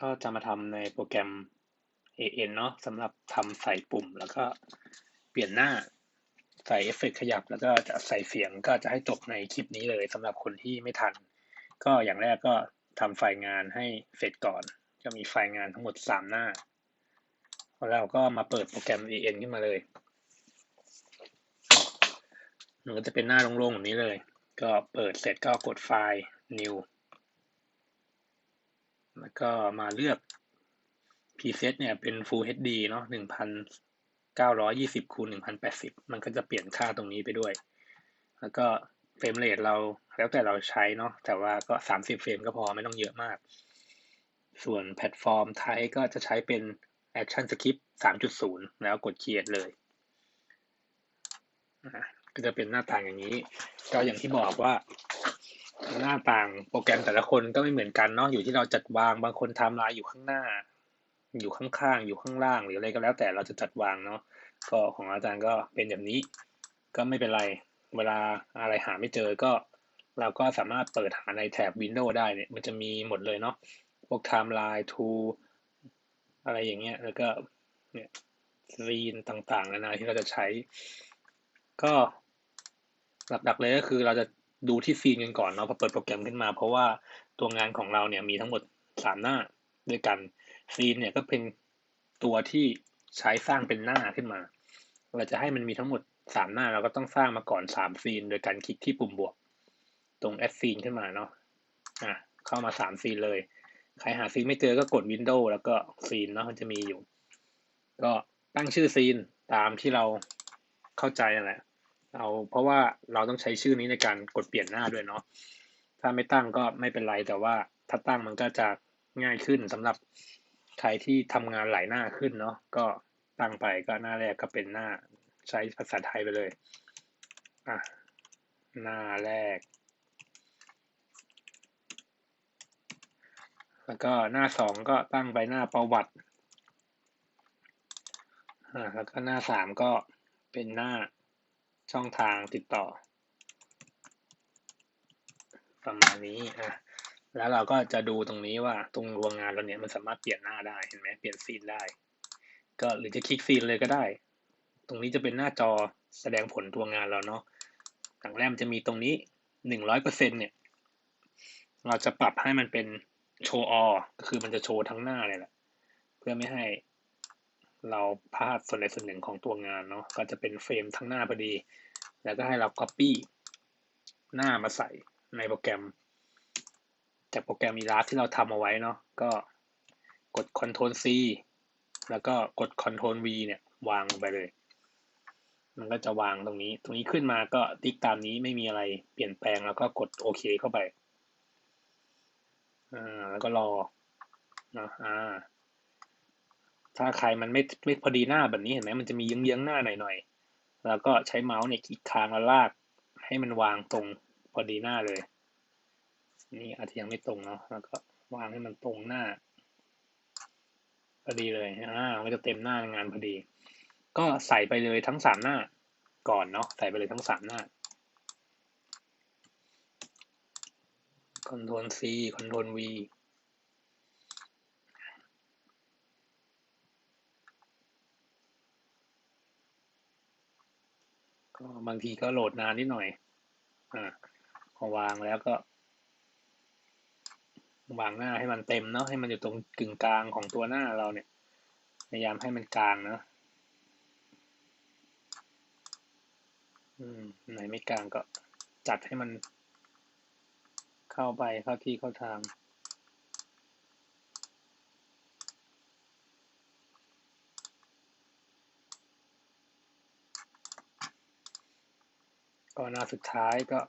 ก็จะมาทำในโปรแกรม AN เนาะสำหรับทำใส่ปุ่ม แล้วก็เปลี่ยนหน้าใส่เอฟเฟกขยับ แล้วก็จะใส่เสียงก็จะให้จบในคลิปนี้เลยสำหรับคนที่ไม่ทัน ก็อย่างแรกก็ทำไฟล์งานให้เสร็จก่อน จะมีไฟล์งานทั้งหมด 3 หน้าแล้วเราก็มาเปิดโปรแกรม AN ขึ้นมาเลยมันก็จะเป็นหน้าโล่งๆแบบนี้เลย ก็เปิดเสร็จก็กดไฟล์ new แล้วก็มาเลือก preset เนี่ยเป็น full HD เนาะ1920คูณ1080 มันก็จะเปลี่ยนค่าตรงนี้ไปด้วย แล้วก็เฟรมเรทเราแล้วแต่เราใช้เนาะแต่ว่าก็ 30 เฟรมก็พอไม่ต้องเยอะมาก ส่วนแพลตฟอร์มไทยก็จะใช้เป็น Action Script 3.0 แล้วกด Create เลยก็จะเป็นหน้าต่างอย่างนี้ ก็อย่างที่บอกว่า หน้าต่างโปรแกรมแต่ละคนก็ไม่เหมือนกันเนาะอยู่ที่เราจัดวางบางคนทำลายอยู่ข้างหน้า อยู่ข้างๆอยู่ข้างล่าง หรืออะไรก็แล้วแต่เราจะจัดวางเนาะก็ของอาจารย์ก็เป็นแบบนี้ ก็ไม่เป็นไร เวลาอะไรหาไม่เจอก็ เราก็สามารถเปิดหาในแถบ Windows ได้เนี่ยมันจะมีหมดเลยเนาะพวก Timeline To อะไรอย่างเงี้ยแล้วก็เนี่ยซีนต่างๆนานาที่เราจะใช้ ก็หลักๆเลยก็คือเราจะ ดูที่ซีนกันก่อนเนาะพอเปิดโปรแกรมขึ้นมา เพราะว่าตัวงานของเราเนี่ยมีทั้งหมดสามหน้าด้วยกันซีนเนี่ยก็เป็นตัวที่ใช้สร้างเป็นหน้าขึ้นมา เราจะให้มันมีทั้งหมดสามหน้าเราก็ต้องสร้างมาก่อนสามซีน โดยการคลิกที่ปุ่มบวก ตรงแอดซีนขึ้นมาเนาะอะเข้ามาสามซีนเลย ใครหาซีนไม่เจอก็กด Windows แล้วก็ซีนเนาะมันจะมีอยู่ ก็ตั้งชื่อซีนตามที่เราเข้าใจนั่นแหละ เอาเพราะว่าเราต้องใช้ชื่อนี้ในการกดเปลี่ยนหน้าด้วยเนาะถ้าไม่ตั้งก็ไม่เป็นไรแต่ว่าถ้าตั้งมันก็จะง่ายขึ้นสำหรับใครที่ทำงานหลายหน้าขึ้นเนาะก็ตั้งไปก็หน้าแรกก็เป็นหน้าใช้ภาษาไทยไปเลยอะหน้าแรก แล้วก็หน้าสองก็ตั้งไปหน้าประวัติอ่าแล้วก็หน้าสามก็เป็นหน้า ช่องทางติดต่อ ประมาณนี้อะแล้วเราก็จะดูตรงนี้ว่าตรงรวงงานเราเนี่ยมันสามารถเปลี่ยนหน้าได้เห็นไหมเปลี่ยนซีนได้ ก็หรือจะคลิกซีนเลยก็ได้ ตรงนี้จะเป็นหน้าจอแสดงผลตัวงานเราเนาะอย่างแรกจะมีตรงนี้หนึ่งร้อยเปอร์เซ็นเนี่ย เราจะปรับให้มันเป็นโชว์ออก็คือมันจะโชว์ทั้งหน้าเลยแหละเพื่อไม่ให้ เราพลาดส่วนใดส่วนหนึ่งของตัวงานเนาะก็จะเป็นเฟรมทั้งหน้าพอดี แล้วก็ให้เรา Copy หน้ามาใส่ในโปรแกรม จากโปรแกรมอีลาสที่เราทำเอาไว้เนาะก็กด Ctrl C แล้วก็กด Ctrl V เนี่ยวางไปเลย มันก็จะวางตรงนี้ ตรงนี้ขึ้นมาก็ติ๊กตามนี้ไม่มีอะไรเปลี่ยนแปลงแล้วก็กดโอเคเข้าไปอ่าแล้วก็รอนะอ่า ถ้าใครมันไม่ไม่พอดีหน้าแบบนี้เห็นไหมมันจะมีเยื้องๆหน้าหน่อยๆ แล้วก็ใช้เมาส์เนี่ยคลิกค้างแล้วลากให้มันวางตรงพอดีหน้าเลย นี่อาจจะยังไม่ตรงเนาะแล้วก็วางให้มันตรงหน้าพอดีเลยอ่ามันจะเต็มหน้างานพอดี ก็ใส่ไปเลยทั้งสามหน้าก่อนเนาะใส่ไปเลยทั้งสามหน้า Ctrl C Ctrl V ก็บางทีก็โหลดนานนิดหน่อย อ่าพอวางแล้วก็ วางหน้าให้มันเต็มเนาะให้มันอยู่ตรงกึ่งกลางของตัวหน้าเราเนี่ย พยายามให้มันกลางเนาะอืมไหนไม่กลางก็จัดให้มันเข้าไปเข้าที่เข้าทาง ก็หน้าสุดท้ายก็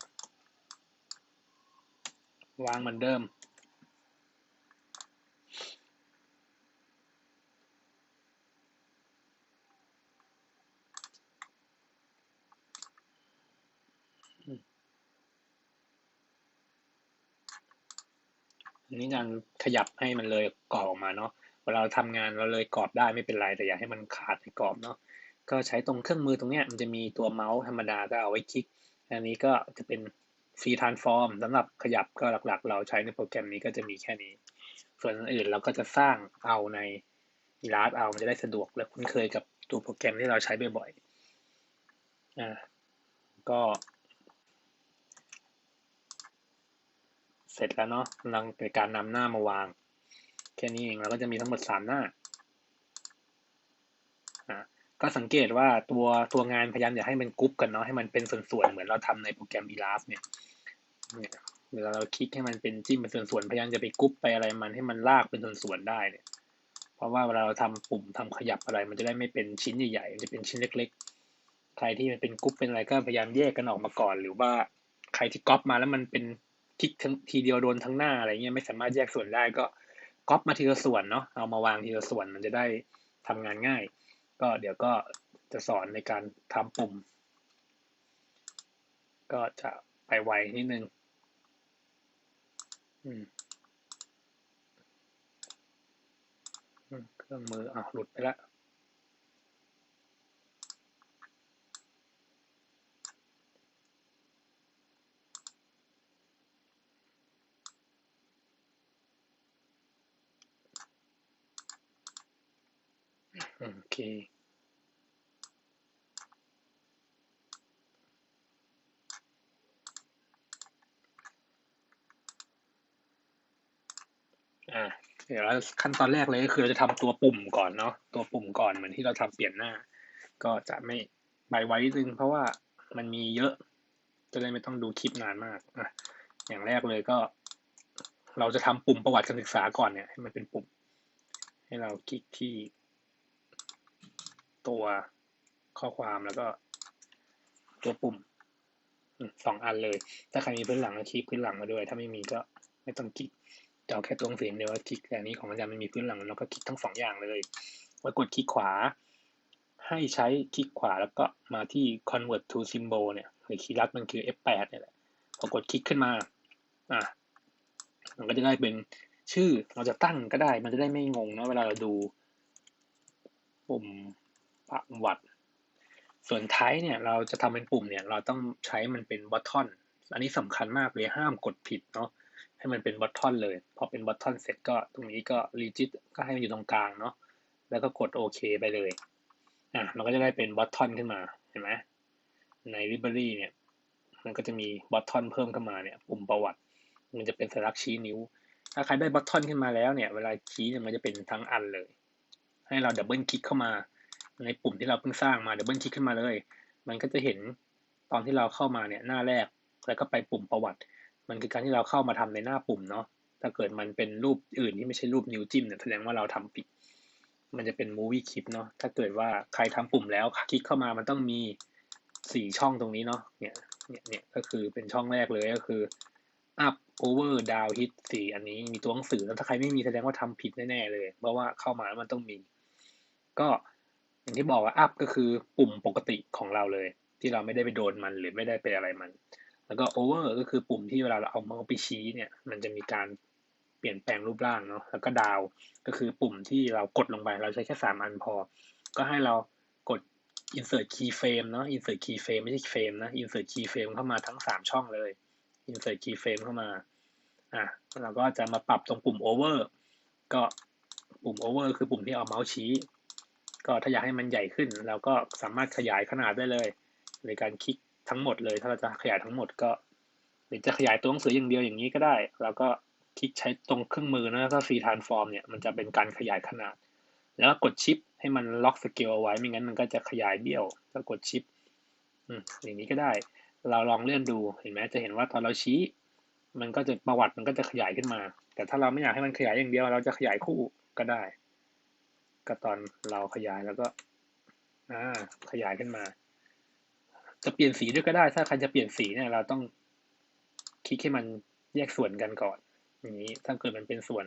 วางเหมือนเดิม อันนี้การขยับให้มันเลยกรอบออกมาเนาะ เวลาเราทำงานเราเลยกรอบได้ไม่เป็นไร แต่อย่าให้มันขาดในกรอบเนาะ ก็ใช้ตรงเครื่องมือตรงนี้มันจะมีตัวเมาส์ธรรมดาก็เอาไว้คลิก อันนี้ก็จะเป็นฟรีทรานฟอร์มสำหรับขยับก็หลักๆ เราใช้ในโปรแกรมนี้ก็จะมีแค่นี้ ส่วนอื่นเราก็จะสร้างเอาใน Illustrator เอามันจะได้สะดวกและคุ้นเคยกับตัวโปรแกรมที่เราใช้บ่อยๆอ่าก็เสร็จแล้วเนาะกำลังเป็นการนำหน้ามาวาง แค่นี้เองเราก็จะมีทั้งหมดสามหน้าอ่า ก็สังเกตว่าตัวตัวงานพยายามอยให้มันกรุ๊ปกันเนาะให้มันเป็นส่วนๆเหมือนเราทำในโปรแกรม Elast เนี่ยเนี่ยเวลาเราคลิกให้มันเป็นจิ้มเป็นส่วนๆพยายามจะไปกรุ๊ปไปอะไรมันให้มันลากเป็นส่วนๆได้เนี่ยเพราะว่าเวลาเราทำปุ่มทำขยับอะไร มันจะได้ไม่เป็นชิ้นใหญ่ๆมันจะเป็นชิ้นเล็ก ๆ ใครที่มันเป็นกรุ๊ปเป็นอะไรก็พยายามแยกกันออกมาก่อน หรือว่าใครที่ก๊อปมาแล้วมันเป็นคลิกทั้งทีเดียวโดนทั้งหน้าอะไรเงี้ยไม่สามารถแยกส่วนได้ก็ก๊อปมาทีละส่วนเนาะเอามาวางทีละส่วนมันจะได้ทำงานง่าย ก็เดี๋ยวก็จะสอนในการทำปุ่ม ก็จะไปไวนิดนึงอืมเครื่องมืออะหลุดไปแล้ว โอเคอ่าเดี๋ยวขั้นตอนแรกเลยก็คือเราจะทำตัวปุ่มก่อนเนาะตัวปุ่มก่อนเหมือนที่เราทำเปลี่ยนหน้า ก็จะไม่ใบไว้นึงเพราะว่ามันมีเยอะ จะได้ไม่ต้องดูคลิปนานมากอะอย่างแรกเลยก็ เราจะทำปุ่มประวัติการศึกษาก่อนเนี่ยให้มันเป็นปุ่ม ให้เราคลิกที่ ตัวข้อความแล้วก็ ตัวปุ่มสองอันเลย ถ้าใครมีพื้นหลังก็คลิกพื้นหลังมาด้วย ถ้าไม่มีก็ไม่ต้องคลิกจะเอาแค่ตัวหนังสือเดียวคลิกแต่นี้ของอาจารย์ไม่มีพื้นหลังเราก็คลิกทั้งสองอย่างเลยไว้กดคลิกขวา ให้ใช้คลิกขวาแล้วก็มาที่ convert to symbol เนี่ยหรือคีย์ลัดมันคือ F8 เนี่ยแหละพอกดคลิกขึ้นมาอะมันก็จะได้เป็นชื่อเราจะตั้งก็ได้ มันจะได้ไม่งงเนาะเวลาเราดูปุ่ม วัติส่วนท้ายเนี่ยเราจะทำเป็นปุ่มเนี่ยเราต้องใช้มันเป็นบัตทอน อันนี้สำคัญมากเลยห้ามกดผิดเนาะให้มันเป็นบัตทอนเลย พอเป็นบัตทอนเสร็จก็ตรงนี้ก็รีจิตก็ให้มันอยู่ตรงกลางเนาะแล้วก็กดโอเคไปเลยอะมันก็จะได้เป็นบัตทอนขึ้นมาเห็นไหมใน library เนี่ยมันก็จะมีบัตทอนเพิ่มขึ้นมาเนี่ยปุ่มประวัติ มันจะเป็นสัญลักษณ์ชี้นิ้ว ถ้าใครได้บัตทอนขึ้นมาแล้วเนี่ย เวลาชี้เนี่ยมันจะเป็นทั้งอันเลย ให้เราดับเบิลคลิกเข้ามา ในปุ่มที่เราเพิ่งสร้างมาดับเบิลคลิกขึ้นมาเลย มันก็จะเห็นตอนที่เราเข้ามาเนี่ยหน้าแรก แล้วก็ไปปุ่มประวัติ มันคือการที่เราเข้ามาทำในหน้าปุ่มเนาะ ถ้าเกิดมันเป็นรูปอื่นที่ไม่ใช่รูปนิ้วจิ้มเนี่ยแสดงว่าเราทำผิด มันจะเป็นมูวี่คลิปเนาะ ถ้าเกิดว่าใครทำปุ่มแล้วคลิกเข้ามามันต้องมีสี่ช่องตรงนี้เนาะ เนี่ย เนี่ยเนี่ยก็คือเป็นช่องแรกเลยก็คือ up over down hit สี่อันนี้มีตัวหนังสือแล้วถ้าใครไม่มีแสดงว่าทำผิดแน่ๆเลย เพราะว่าเข้ามาแล้วมันต้องมี ก็ อย่างที่บอกว่า up ก็คือปุ่มปกติของเราเลย ที่เราไม่ได้ไปโดนมันหรือไม่ได้ไปอะไรมัน แล้วก็ over ก็คือปุ่มที่เวลาเราเอาเมาส์ไปชี้เนี่ย มันจะมีการเปลี่ยนแปลงรูปร่างเนาะแล้วก็ดาวก็คือปุ่มที่เรากดลงไป เราใช้แค่สามอันพอ ก็ให้เรากด insert keyframe เนาะ insert keyframe ไม่ใช่เฟรมนะ insert keyframe เข้ามาทั้งสามช่องเลย insert keyframe เข้ามาอะเราก็จะมาปรับตรงปุ่ม over ก็ปุ่ม over คือปุ่มที่เอาเมาส์ชี้ ก็ถ้าอยากให้มันใหญ่ขึ้นเราก็สามารถขยายขนาดได้เลยในการคลิกทั้งหมดเลย ถ้าเราจะขยายทั้งหมดก็หรือจะขยายตัวหนังสืออย่างเดียวอย่างนี้ก็ได้ แล้วก็คลิกใช้ตรงเครื่องมือนะถ้าฟรีทานฟอร์มเนี่ยมันจะเป็นการขยายขนาด แล้วกดชิปให้มันล็อกสเกลเอาไว้ไม่งั้นมันก็จะขยายเบี้ยวก็กดชิปอย่างนี้ก็ได้ เราลองเลื่อนดูเห็นไหมจะเห็นว่าตอนเราชี้ มันก็จะประวัติมันก็จะขยายขึ้นมา แต่ถ้าเราไม่อยากให้มันขยายอย่างเดียว เราจะขยายคู่ก็ได้ ก็ตอนเราขยายแล้วก็ขยายขึ้นมา จะเปลี่ยนสีด้วยก็ได้ ถ้าใครจะเปลี่ยนสีเนี่ย เราต้องคลิกให้มันแยกส่วนกันก่อน อย่างนี้ ถ้าเกิดมันเป็นส่วน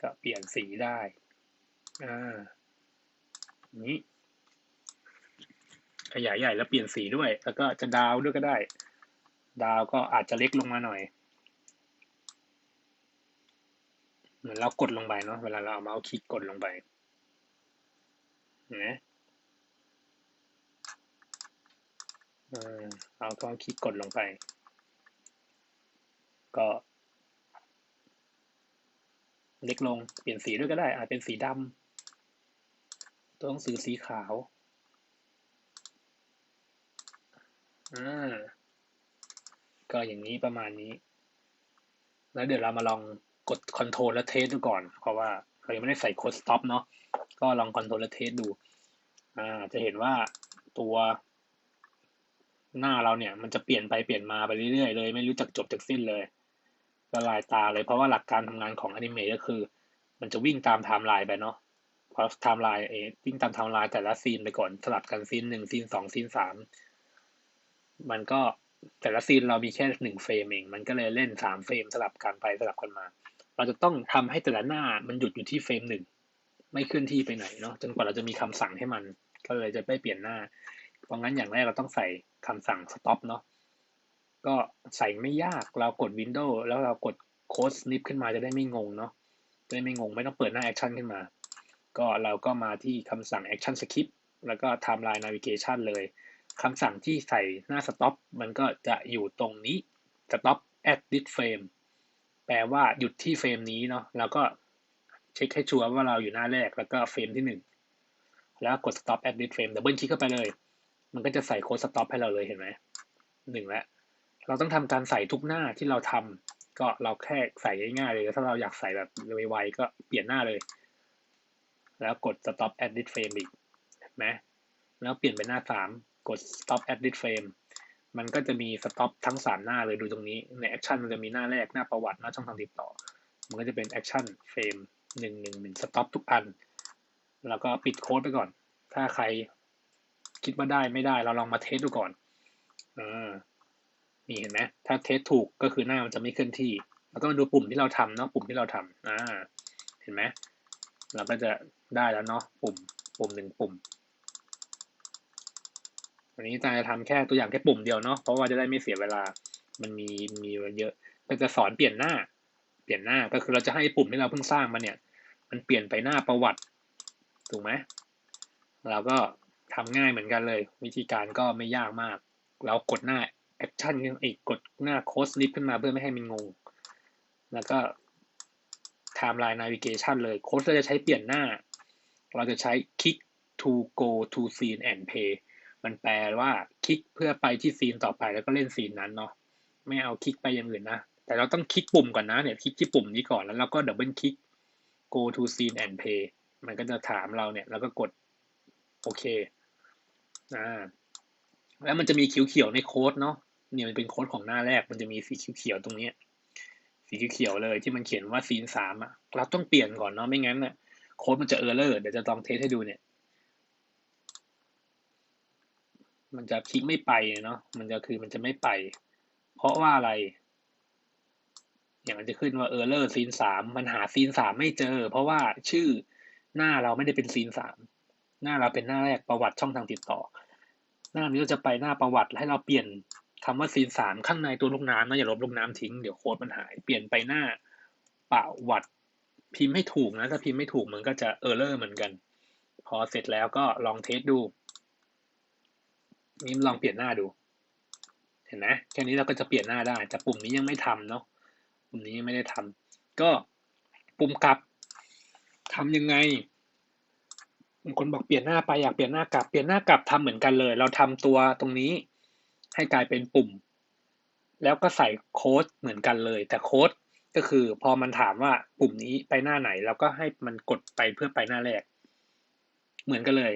ก็เปลี่ยนสีได้อ่านี้ ขยายใหญ่แล้วเปลี่ยนสีด้วย แล้วก็จะดาวด้วยก็ได้ ดาวก็อาจจะเล็กลงมาหน่อย เหมือนเรากดลงไปเนาะ เวลาเราเอาเมาส์คลิกกดลงไป นไหมเอาก็คลิกกดลงไป ก็ เล็กลงเปลี่ยนสีด้วยก็ได้ อาจเป็นสีดำตัวหนังสือสีขาวอ่าก็อย่างนี้ประมาณนี้ แล้วเดี๋ยวเรามาลองกด Ctrl และเทสดูก่อน เพราะว่า เรายังไม่ได้ใส่โค้ด stop เนาะก็ลอง Ctrl แลเทสดูอ่าจะเห็นว่าตัวหน้าเราเนี่ยมันจะเปลี่ยนไปเปลี่ยนมาไปเรื่อยๆเลย ไม่รู้จักจบจากสิ้นเลยละลายตาเลยเพราะว่าหลักการทำงานของอนิเมะก็คือ มันจะวิ่งตามไทม์ไลน์ไปเนาะพอไทม์ไลน์เอวิ่งตามไทม์ไลน์แต่ละซีนไปก่อนสลับกันซีนหนึ่งซีนสองซีนสามมันก็แต่ละซีนเรามีแค่หนึ่งเฟรมเอง มันก็เลยเล่นสามเฟรมสลับกันไปสลับกันมา เราจะต้องทำให้แต่ละหน้ามันหยุดอยู่ที่เฟรมหนึ่งไม่เคลื่อนที่ไปไหนเนาะจนกว่าเราจะมีคำสั่งให้มัน ก็เลยจะไม่เปลี่ยนหน้า เพราะงั้นอย่างแรกเราต้องใส่คำสั่ง stop เนาะก็ใส่ไม่ยากเรากด Windows แล้วเรากดโค้ดสนิปขึ้นมาจะได้ไม่งงเนาะจะได้ไม่งงไม่ต้องเปิดหน้าแอคชั่นขึ้นมา ก็เราก็มาที่คำสั่ง action skip แล้วก็ timeline navigation เลยคำสั่งที่ใส่หน้า stop มันก็จะอยู่ตรงนี้ stop at this frame แปลว่าหยุดที่เฟรมนี้เนาะแล้วก็เช็คให้ชัวร์ว่าเราอยู่หน้าแรกแล้วก็เฟรมที่หนึ่งแล้วกด stop at this frame ดับเบิลคลิกเข้าไปเลย มันก็จะใส่โค้ด stop ให้เราเลยเห็นไหมหนึ่งแล้วเราต้องทำการใส่ทุกหน้าที่เราทำก็เราแค่ใส่ง่ายๆเลยถ้าเราอยากใส่แบบไวๆก็เปลี่ยนหน้าเลย แล้วกด stop at this frame อีกเห็นไหมแล้วเปลี่ยนเป็นหน้าสามกด stop at this frame มันก็จะมี stop ทั้งสามหน้าเลยดูตรงนี้ ใน action มันจะมีหน้าแรกหน้าประวัติหน้าช่องทางติดต่อ มันก็จะเป็น action frame หนึ่งหนึ่งหนึ่ง stop ทุกอัน แล้วก็ปิดโค้ดไปก่อน ถ้าใครคิดว่าได้ไม่ได้เราลองมาเทสดูก่อนอ่านี่เห็นไหมถ้าเทสถูกก็คือหน้ามันจะไม่เคลื่อนที่เราก็มาดูปุ่มที่เราทำเนาะปุ่มที่เราทำอ่าเห็นไหมเราก็จะได้แล้วเนาะปุ่มปุ่มหนึ่งปุ่ม วันนี้อาจะทำแค่ตัวอย่างแค่ปุ่มเดียวเนาะเพราะว่าจะได้ไม่เสียเวลามันมีมีเยอะก็จะสอนเปลี่ยนหน้า เปลี่ยนหน้าก็คือเราจะให้ปุ่มที่เราเพิ่งสร้างมาเนี่ย มันเปลี่ยนไปหน้าประวัติถูกไหมเราก็ทำง่ายเหมือนกันเลย วิธีการก็ไม่ยากมาก เรากดหน้าแอคชั่นขึ้นอีกกดหน้าโค้ดลิฟขึ้นมาเพื่อไม่ให้มันงง แล้วก็ timeline navigation เลยโค้ดเราจะใช้เปลี่ยนหน้า เราจะใช้ click to go to scene and pay มันแปลว่าคลิกเพื่อไปที่ซีนต่อไปแล้วก็เล่นซีนนั้นเนาะไม่เอาคลิกไปอย่างอื่นนะ แต่เราต้องคลิกปุ่มก่อนนะเนี่ยคลิกที่ปุ่มนี้ก่อนแล้วเราก็ดับเบิลคลิก go to scene and play มันก็จะถามเราเนี่ย แล้วก็กดโอเคอ่าแล้วมันจะมีเขียวๆในโค้ดเนาะเนี่ยมันเป็นโค้ดของหน้าแรกมันจะมีสีเขียวๆตรงนี้สีเขียวเลยที่มันเขียนว่าซีนสามอะเราต้องเปลี่ยนก่อนเนาะไม่งั้นน่ะโค้ดมันจะเออร์เลอร์เดี๋ยวจะลองเทสให้ดูเนี่ย มันจะคลิกไม่ไปเนาะมันจะคือมันจะไม่ไป เพราะว่าอะไร อย่างมันจะขึ้นว่าเออร์เลอร์ซีนสามมันหาซีนสามไม่เจอ เพราะว่าชื่อหน้าเราไม่ได้เป็นซีนสามหน้าเราเป็นหน้าแรกประวัติช่องทางติดต่อ หน้านี้เราจะไปหน้าประวัติให้เราเปลี่ยนคำว่าซีนสามข้างในตัวลูกน้ำนะอย่าลบลูกน้ำทิ้งเดี๋ยวโค้ดมันหายเปลี่ยนไปหน้าประวัติพิมพ์ให้ถูกนะถ้าพิมพ์ไม่ถูกมันก็จะเออร์เลอร์เหมือนกัน พอเสร็จแล้วก็ลองเทสดู นี่ลองเปลี่ยนหน้าดู เห็นไหมแค่นี้เราก็จะเปลี่ยนหน้าได้ แต่ปุ่มนี้ยังไม่ทำเนาะ ปุ่มนี้ยังไม่ได้ทำ ก็ปุ่มกลับทำยังไงบางคนบอกเปลี่ยนหน้าไปอยากเปลี่ยนหน้ากลับ เปลี่ยนหน้ากลับทำเหมือนกันเลย เราทำตัวตรงนี้ให้กลายเป็นปุ่ม แล้วก็ใส่โค้ดเหมือนกันเลย แต่โค้ดก็คือพอมันถามว่าปุ่มนี้ไปหน้าไหน เราก็ให้มันกดไปเพื่อไปหน้าแรก เหมือนกันเลย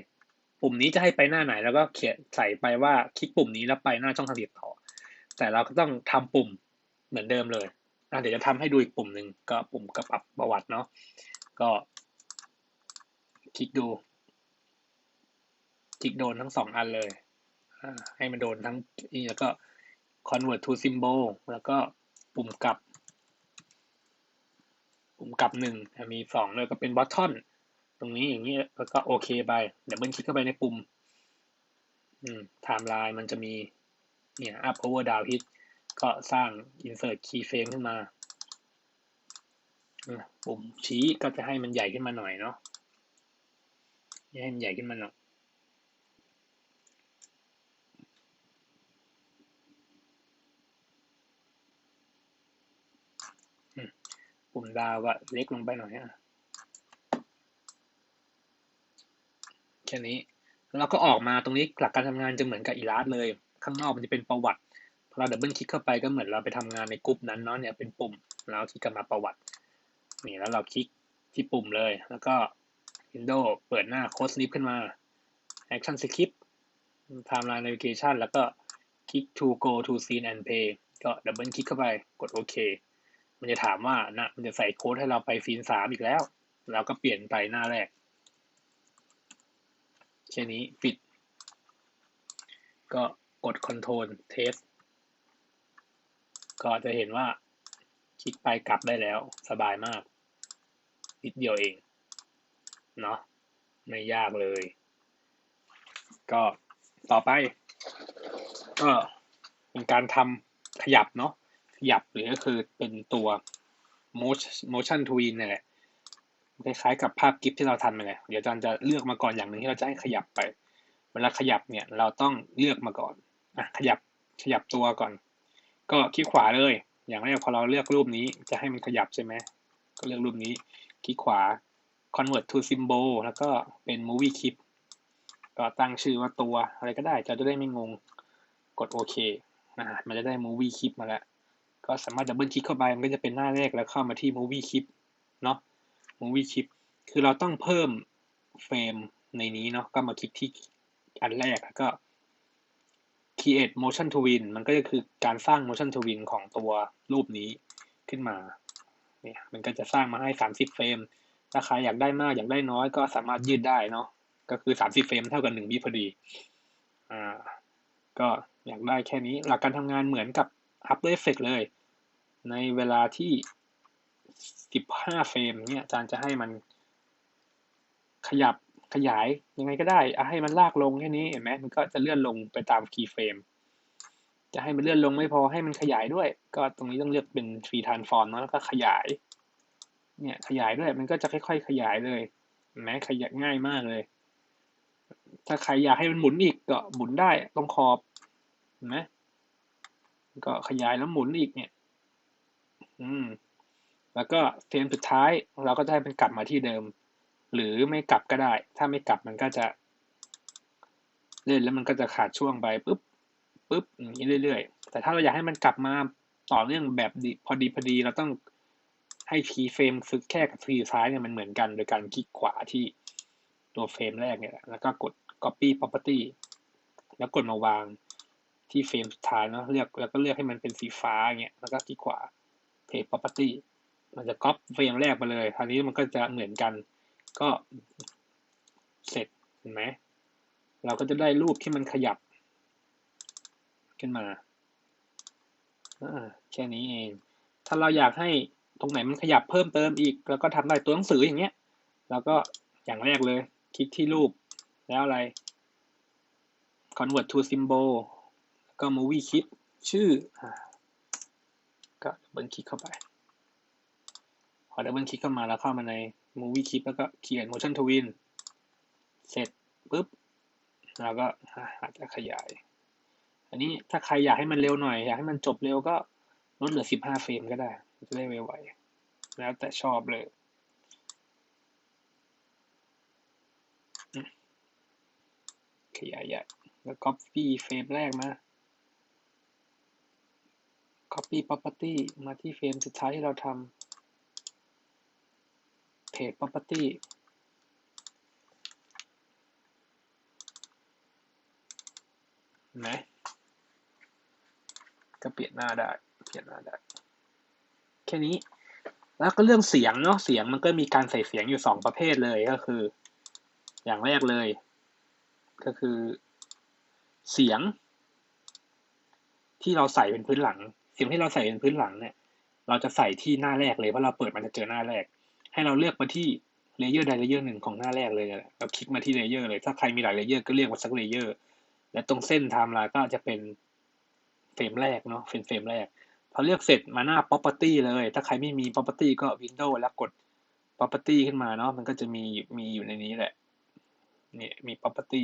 ปุ่มนี้จะให้ไปหน้าไหน แล้วก็เขียนใส่ไปว่าคลิกปุ่มนี้แล้วไปหน้าช่องทางติดต่อ แต่เราก็ต้องทำปุ่มเหมือนเดิมเลยเดี๋ยวจะทำให้ดูอีกปุ่มหนึ่งก็ปุ่มกระปับประวัติเนาะก็คลิกดูคลิกโดนทั้งสองอันเลยให้มันโดนทั้งนี่แล้วก็ convert to symbol แล้วก็ปุ่มกลับ ปุ่มกลับหนึ่งมีสองเลยก็เป็น button ตรงนี้อย่างนี้แล้วก็โอเคไปเดี๋ยวเบิลคลิกเข้าไปในปุ่มอืมไทม์ไลน์มันจะมีเนี่ย up over down hit ก็สร้าง insert keyframe ขึ้นมาปุ่มชี้ก็จะให้มันใหญ่ขึ้นมาหน่อยเนาะให้มันใหญ่ขึ้นมาหน่อยปุ่มดาวก็เล็กลงไปหน่อยอะ แค่นี้ แล้วก็ออกมาตรงนี้หลักการทำงานจะเหมือนกับอีลาสเลย ข้างนอกมันจะเป็นประวัติพอเราดับเบิลคลิกเข้าไปก็เหมือนเราไปทำงานในกลุ่มนั้นเนาะเนี่ยเป็นปุ่มแล้วคลิกกลับมาประวัตินี่แล้วเราคลิกที่ปุ่มเลย แล้วก็ Windows เปิดหน้า Code Snip ขึ้นมา Action Script Timeline Navigation แล้วก็คลิก to go to scene and pay ก็ดับเบิลคลิกเข้าไปกดโอเค มันจะถามว่านะมันจะใส่โค้ดให้เราไปซีนสามอีกแล้ว เราก็เปลี่ยนไปหน้าแรก แค่นี้ปิด ก็กด Ctrl Test ก็จะเห็นว่าคลิกไปกลับได้แล้วสบายมาก นิดเดียวเองเนาะไม่ยากเลย ก็ต่อไป ก็เป็นการทำขยับเนาะขยับหรือก็คือเป็นตัว motion twin นี่แหละ คล้ายๆกับภาพกิฟที่เราทำไปเลยเดี๋ยวอาจารย์จะเลือกมาก่อนอย่างหนึ่งที่เราจะให้ขยับไป เวลาขยับเนี่ยเราต้องเลือกมาก่อนอะขยับขยับตัวก่อน ก็คลิกขวาเลย อย่างแรกพอเราเลือกรูปนี้จะให้มันขยับใช่ไหมก็เลือกรูปนี้คลิกขวา convert to symbol แล้วก็เป็น movie clip ก็ตั้งชื่อว่าตัวอะไรก็ได้จะจะได้ไม่งงกดโอเคนะมันจะได้ movie clip มาแล้ว ก็สามารถดับเบิลคลิกเข้าไปมันก็จะเป็นหน้าแรกแล้วเข้ามาที่ movie clip เนาะ movie clip คือเราต้องเพิ่มเฟรมในนี้เนาะก็มาคลิกที่อันแรกแล้วก็ create motion twin มันก็จะคือการสร้าง motion twin ของตัวรูปนี้ขึ้นมา เนี่ย มันก็จะสร้างมาให้ 30 เฟรม ถ้าใครอยากได้มากอยากได้น้อยก็สามารถยืดได้เนาะ ก็คือ 30 เฟรมเท่ากับ1วิพอดี อ่า ก็อยากได้แค่นี้ หลักการทำงานเหมือนกับ After Effects เลย ในเวลาที่ 15เฟรมเนี่ยอาจารย์จะให้มันขยับขยายยังไงก็ได้เอาให้มันลากลงแค่นี้เห็นไหมมันก็จะเลื่อนลงไปตามคีย์เฟรมจะให้มันเลื่อนลงไม่พอให้มันขยายด้วย ก็ตรงนี้ต้องเลือกเป็นฟรีทานฟอร์มแล้วก็ขยาย เนี่ยขยายด้วยมันก็จะค่อยๆขยายเลยเห็นไหมขยายง่ายมากเลย ถ้าใครอยากให้มันหมุนอีกก็หมุนได้ตรงขอบเห็นไหมก็ขยายแล้วหมุนอีกเนี่ย อืม แล้วก็เฟรมสุดท้ายเราก็จะให้มันกลับมาที่เดิม หรือไม่กลับก็ได้ ถ้าไม่กลับมันก็จะเล่นแล้วมันก็จะขาดช่วงไปปุ๊บปุ๊บอย่างนี้เรื่อยๆ แต่ถ้าเราอยากให้มันกลับมาต่อเนื่องแบบพอดีพอดีเราต้องให้คีย์เฟรมซึกแค่กับคีย์ซ้ายเนี่ยมันเหมือนกัน โดยการคลิกขวาที่ตัวเฟรมแรกเนี่ยแล้วก็กด copy property แล้วกดมาวางที่เฟรมสุดท้ายเนาะเลือกแล้วก็เลือกให้มันเป็นสีฟ้าเงี้ยแล้วก็คลิกขวา paste property มันจะก๊อปเฟรมแรกไปเลยคราวนี้มันก็จะเหมือนกัน ก็เสร็จเห็นไหมเราก็จะได้รูปที่มันขยับ ขึ้นมาแค่นี้เอง ถ้าเราอยากให้ตรงไหนมันขยับเพิ่มเติมอีก แล้วก็ทำได้ตัวหนังสืออย่างเงี้ยเราก็อย่างแรกเลย คลิกที่รูป แล้วอะไร convert to symbol แล้วก็ movie clip ชื่อ ก็เบิลคลิกเข้าไป พอดับเบิลคลิกเข้ามาแล้วเข้ามาใน movie clip แล้วก็เขียน motion twin เสร็จปุ๊บเราก็อาจจะขยาย อันนี้ถ้าใครอยากให้มันเร็วหน่อย อยากให้มันจบเร็วก็ลดเหลือ 15 เฟรมก็ได้ จะได้ไวๆแล้วแต่ชอบเลยขยายใหญ่แล้ว copy เฟรมแรกมา copy property มาที่เฟรมสุดท้ายที่เราท paste property ไหมก็เปลี่ยนหน้าได้ เปลี่ยนหน้าได้ แค่นี้ แล้วก็เรื่องเสียงเนาะ เสียงมันก็มีการใส่เสียงอยู่สองประเภทเลยก็คือ อย่างแรกเลย ก็คือ เสียง ที่เราใส่เป็นพื้นหลัง เสียงที่เราใส่เป็นพื้นหลังเนี่ย เราจะใส่ที่หน้าแรกเลยเพราะเราเปิดมันจะเจอหน้าแรก ให้เราเลือกมาที่เลเยอร์ใดเลเยอร์หนึ่งของหน้าแรกเลยเราคลิกมาที่เลเยอร์เลย ถ้าใครมีหลายเลเยอร์ก็เรียกว่าสักเลเยอร์ และตรงเส้นไทม์ไลน์ก็จะเป็นเฟรมแรกเนาะเป็นเฟรมแรก พอเลือกเสร็จมาหน้า property เลย ถ้าใครไม่มี property ก็ Windows แล้วกด property ขึ้นมาเนาะ มันก็จะมีมีอยู่ในนี้แหละ นี่มี property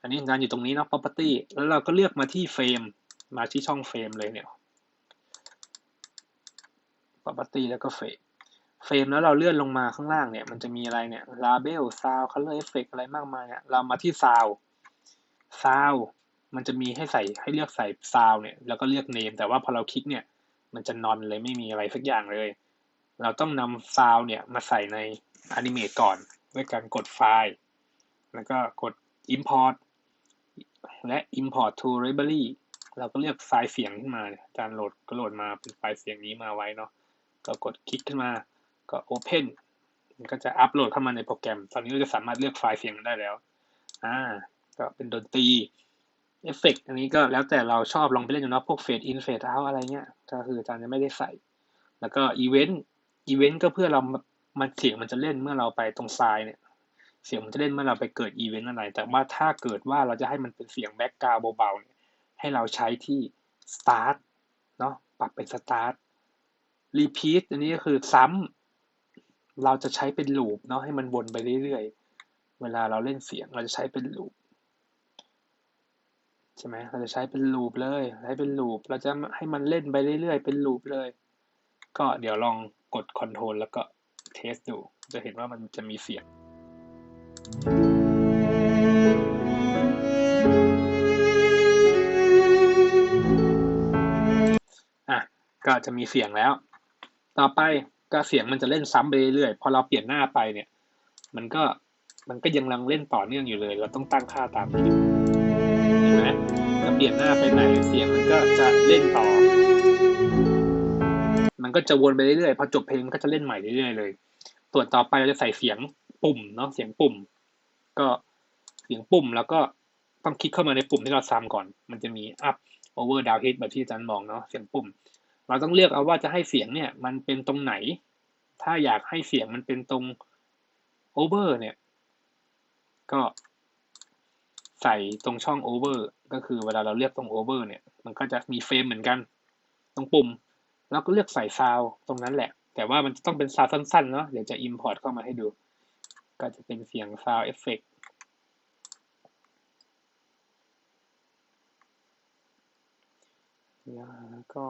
อันนี้งานอยู่ตรงนี้เนาะ property แล้วเราก็เลือกมาที่เฟรม มาที่ช่องเฟรมเลยเนี่ย property แล้วก็ frame frame แล้วเราเลื่อนลงมาข้างล่างเนี่ย มันจะมีอะไรเนี่ย label sound color effect อะไรมากมายเนี่ยเรามาที่ sound sound มันจะมีให้ใส่ให้เลือกใส่ sound เนี่ยแล้วก็เลือก name แต่ว่าพอเราคลิกเนี่ย มันจะนอนเลยไม่มีอะไรสักอย่างเลย เราต้องนำ sound เนี่ยมาใส่ใน animate ก่อน ด้วยการกดไฟล์ แล้วก็กด import และ import to library เราก็เลือกไฟล์เสียงขึ้นมาอาจารโหลดก็โหลดมาเป็นไฟล์เสียงนี้มาไว้เนาะก็กดคลิกขึ้นมา ก็ open มันก็จะอัปโหลดเข้ามาในโปรแกรม ตอนนี้เราจะสามารถเลือกไฟล์เสียงได้แล้ว อ่า ก็เป็นดนตรี เอฟเฟกอันนี้ก็แล้วแต่เราชอบลองไปเล่นอยู่เนาะพวกเฟดอินเฟดเอาอะไรเงี้ย ก็คืออาจารย์จะไม่ได้ใส่ แล้วก็อีเวนต์ อีเวนต์ก็เพื่อเรา มันเสียงมันจะเล่นเมื่อเราไปตรงไซน์เนี่ย เสียงมันจะเล่นเมื่อเราไปเกิดอีเวนต์อะไร แต่ว่าถ้าเกิดว่าเราจะให้มันเป็นเสียงแบ็กกราวเบาๆเนี่ย ให้เราใช้ที่ start เนาะ ปรับเป็น start repeat อันนี้ก็คือซ้ำ เราจะใช้เป็นลูปเนาะให้มันวนไปเรื่อยๆ เวลาเราเล่นเสียงเราจะใช้เป็นลูปใช่ไหมเราจะใช้เป็นลูปเลยใช้เป็นลูปเราจะให้มันเล่นไปเรื่อยๆ เป็นลูปเลย ก็เดี๋ยวลองกด Control แล้วก็เทสดู จะเห็นว่ามันจะมีเสียงอะก็จะมีเสียงแล้ว ต่อไป ก็เสียงมันจะเล่นซ้ำไปเรื่อยๆพอเราเปลี่ยนหน้าไปเนี่ย มันก็มันก็ยังรังเล่นต่อเนื่องอยู่เลย เราต้องตั้งค่าตามนี้เห็นไหมถ้าเปลี่ยนหน้าไปไหนเสียงมันก็จะเล่นต่อ มันก็จะวนไปเรื่อยๆพอจบเพลงก็จะเล่นใหม่เรื่อยๆเลยส่วนต่อไปเราจะใส่เสียงปุ่มเนาะเสียงปุ่ม ก็เสียงปุ่มแล้วก็ต้องคลิกเข้ามาในปุ่มที่เราซ้ำก่อน มันจะมี up over down hit แบบที่อาจารย์มองเนาะเสียงปุ่ม เราต้องเลือกเอาว่าจะให้เสียงเนี่ย มันเป็นตรงไหน ถ้าอยากให้เสียงมันเป็นตรง over เนี่ย ก็ใส่ตรงช่อง over ก็คือเวลาเราเลือกตรง over เนี่ย มันก็จะมีเฟรมเหมือนกัน ตรงปุ่ม แล้วก็เลือกใส่ซาวตรงนั้นแหละ แต่ว่ามันจะต้องเป็นซาวสั้นๆเนาะ เดี๋ยวจะ import เข้ามาให้ดู ก็จะเป็นเสียงซาวเอฟเฟกลาก่อ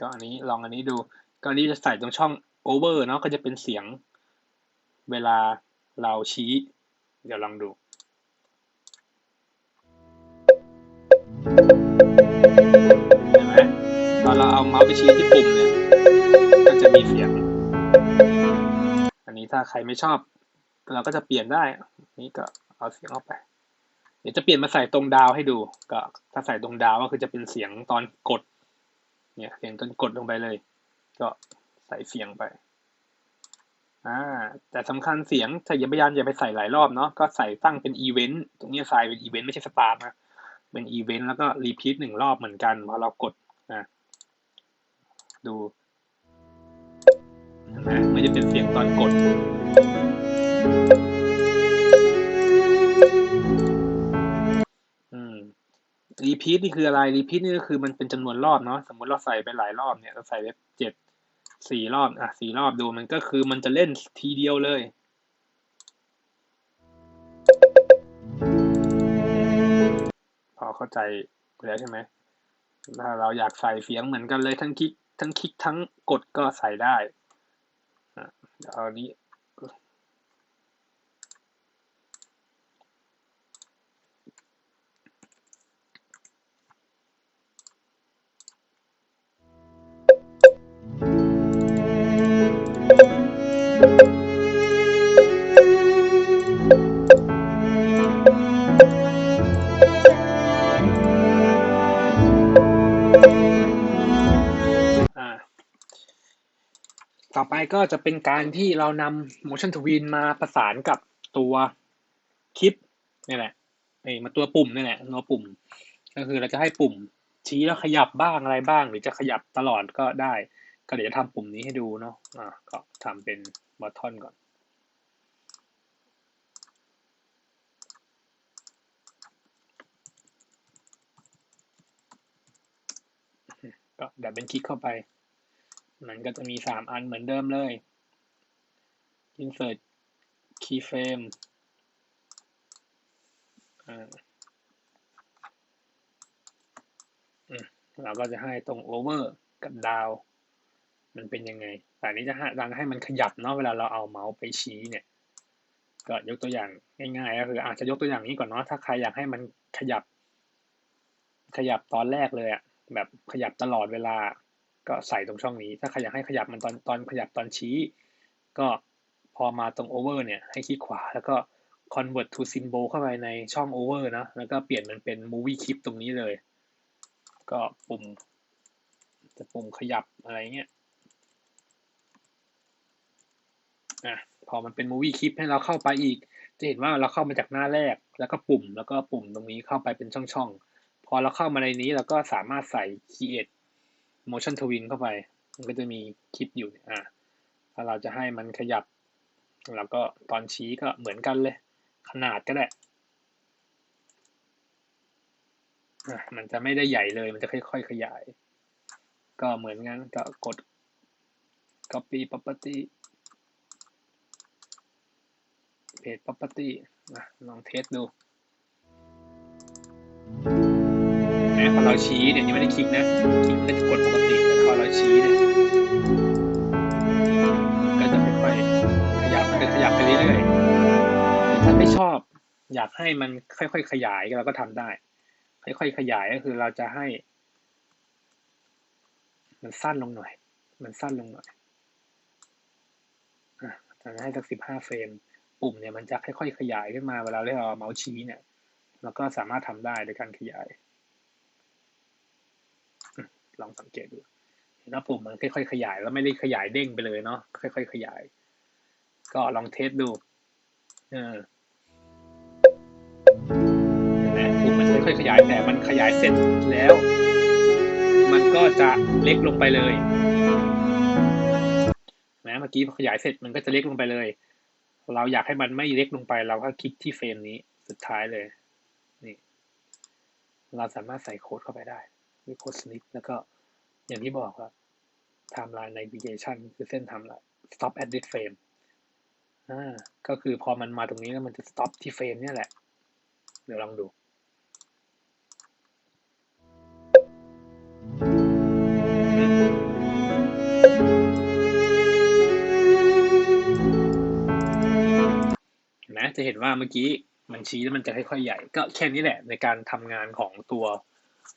ก็อันนี้ลองอันนี้ดู ก็อันนี้จะใส่ตรงช่อง over เนาะก็จะเป็นเสียงเวลาเราชี้ เดี๋ยวลองดูเห็นไหมตอนเราเอาเมาส์ไปชี้ที่ปุ่มเนี่ย ก็จะมีเสียง อันนี้ถ้าใครไม่ชอบ เราก็จะเปลี่ยนได้ นี้ก็เอาเสียงออกไป เดี๋ยวจะเปลี่ยนมาใส่ตรงดาวให้ดู ก็ถ้าใส่ตรงดาวก็คือจะเป็นเสียงตอนกด เนี่ยเสียงตอนกดลงไปเลย ก็ใส่เสียงไปอ่าแต่สำคัญเสียงถ้าอย่าพยายามอย่าไปใส่หลายรอบเนาะก็ใส่ตั้งเป็นอีเวนต์ตรงนี้ใส่เป็นอีเวนต์ไม่ใช่สตาร์ทนะเป็นอีเวนต์แล้วก็รีพีทหนึ่งรอบเหมือนกันพอเรากดนะดูเห็นไหมมันจะเป็นเสียงตอนกด พีทนี่คืออะไรรีพีทนี่ก็คือมันเป็นจำนวนรอบเนาะสมมติเราใส่ไปหลายรอบเนี่ยเราใส่ไปเจ็ดสี่รอบอะสี่รอบดูมันก็คือมันจะเล่นทีเดียวเลยพอเข้าใจแล้วใช่ไหมถ้าเราอยากใส่เสียงเหมือนกันเลยทั้งคลิกทั้งคลิกทั้งกดก็ใส่ได้อะเดี๋ยวเอานี้ ต่อไปก็จะเป็นการที่เรานำ motion twin มาประสานกับตัวคลิปนี่แหละไอ้มาตัวปุ่มนี่แหละตัวปุ่ม ก็คือเราจะให้ปุ่มชี้แล้วขยับบ้างอะไรบ้าง หรือจะขยับตลอดก็ได้ ก็เดี๋ยวจะทำปุ่มนี้ให้ดูเนาะอ่าก็ทำเป็นบัตทอนก่อนก็ดับเบิลคลิกเข้าไป มันก็จะมีสามอันเหมือนเดิมเลย insert keyframe อ่าอืมเราก็จะให้ตรง over กับ down มันเป็นยังไง แต่นี้จะให้ดังให้มันขยับเนาะ เวลาเราเอาเมาส์ไปชี้เนี่ย ก็ยกตัวอย่างง่ายๆ ก็คืออาจจะยกตัวอย่างนี้ก่อนเนาะ ถ้าใครอยากให้มันขยับ ขยับตอนแรกเลยอะแบบขยับตลอดเวลา ก็ใส่ตรงช่องนี้ ถ้าใครอยากให้ขยับมันตอนตอนขยับตอนชี้ ก็พอมาตรง over เนี่ยให้คลิกขวาแล้วก็ convert to symbol เข้าไปในช่อง over นะแล้วก็เปลี่ยนมันเป็น movie clip ตรงนี้เลย ก็ปุ่มจะปุ่มขยับอะไรเงี้ยอะพอมันเป็น movie clip ให้เราเข้าไปอีก จะเห็นว่าเราเข้ามาจากหน้าแรก แล้วก็ปุ่มแล้วก็ปุ่มตรงนี้เข้าไปเป็นช่องๆ พอเราเข้ามาในนี้เราก็สามารถใส่ create motion twin เข้าไป มันก็จะมีคลิปอยู่อะถ้าเราจะให้มันขยับแล้วก็ตอนชี้ก็เหมือนกันเลย ขนาดก็ได้อะมันจะไม่ได้ใหญ่เลย มันจะค่อยๆขยาย ก็เหมือนกันก็กด copy property page property นะลองเทสดู แม้พอเราชี้เนี่ยยังไม่ได้คลิกนะคลิกก็จะกดปกติแต่พอเราชี้เนี่ยก็จะค่อยๆขยับไปขยับไปเรื่อยๆถ้าไม่ชอบ อยากให้มันค่อยๆขยายเราก็ทำได้ ค่อยๆขยายก็คือเราจะให้ มันสั้นลงหน่อย มันสั้นลงหน่อยอะจะให้สักสิบห้าเฟรม ปุ่มเนี่ยมันจะค่อยๆขยายขึ้นมาเวลาเราเอาเมาส์ชี้เนี่ยเราก็สามารถทำได้โดยการขยาย ลองสังเกตดูเห็นว่าปุ่มมันค่อยๆขยาย แล้วไม่ได้ขยายเด้งไปเลยเนาะค่อยๆขยาย ก็ลองเทสดูเออเห็นไหมปุ่มมันค่อยๆขยายแต่มันขยายเสร็จแล้ว มันก็จะเล็กลงไปเลยนะเมื่อกี้พอขยายเสร็จมันก็จะเล็กลงไปเลย เราอยากให้มันไม่เล็กลงไป เราก็คลิกที่เฟรมนี้สุดท้ายเลย นี่ เราสามารถใส่โค้ดเข้าไปได้ ด้วยโค้ดสนิปแล้วก็อย่างที่บอกครับ timeline navigation คือเส้น timeline stop at this frame อ่าก็คือพอมันมาตรงนี้แล้วมันจะ stop ที่เฟรมเนี่ยแหละ เดี๋ยวลองดูนะจะเห็นว่าเมื่อกี้มันชี้แล้วมันจะค่อยๆใหญ่ ก็แค่นี้แหละในการทำงานของตัว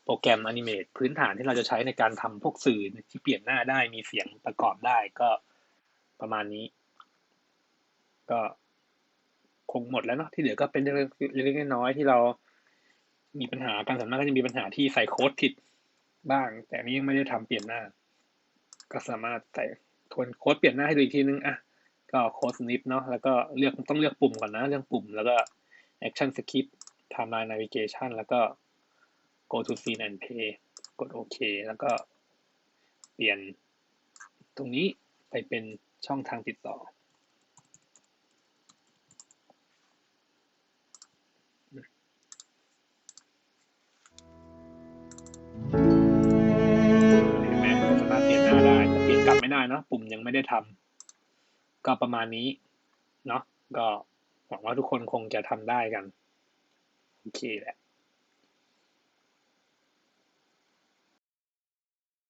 โปรแกรม Animate พื้นฐานที่เราจะใช้ในการทำพวกสื่อที่เปลี่ยนหน้าได้มีเสียงประกอบได้ก็ประมาณนี้ ก็คงหมดแล้วเนาะที่เหลือก็เป็นเรื่องเล็กๆน้อยๆที่เรามีปัญหาการส่วนมากก็จะมีปัญหาที่ใส่โค้ดผิดบ้าง แต่นี้ยังไม่ได้ทำเปลี่ยนหน้า ก็สามารถใส่ทวนโค้ดเปลี่ยนหน้าให้ดูอีกทีนึงอะก็โค้ดสนิปเนาะแล้วก็เลือกต้องเลือกปุ่มก่อนนะ เรื่องปุ่ม แล้วก็ action skip timeline navigation แล้วก็ go to scene and pay กดโอเค แล้วก็เปลี่ยนตรงนี้ไปเป็นช่องทางติดต่อ เห็นไหมสามารถเปลี่ยนหน้าได้แต่เปลี่ยนกลับไม่ได้เนาะปุ่มยังไม่ได้ทำก็ประมาณนี้ เนาะก็หวังว่าทุกคนคงจะทำได้กัน โอเคแหละ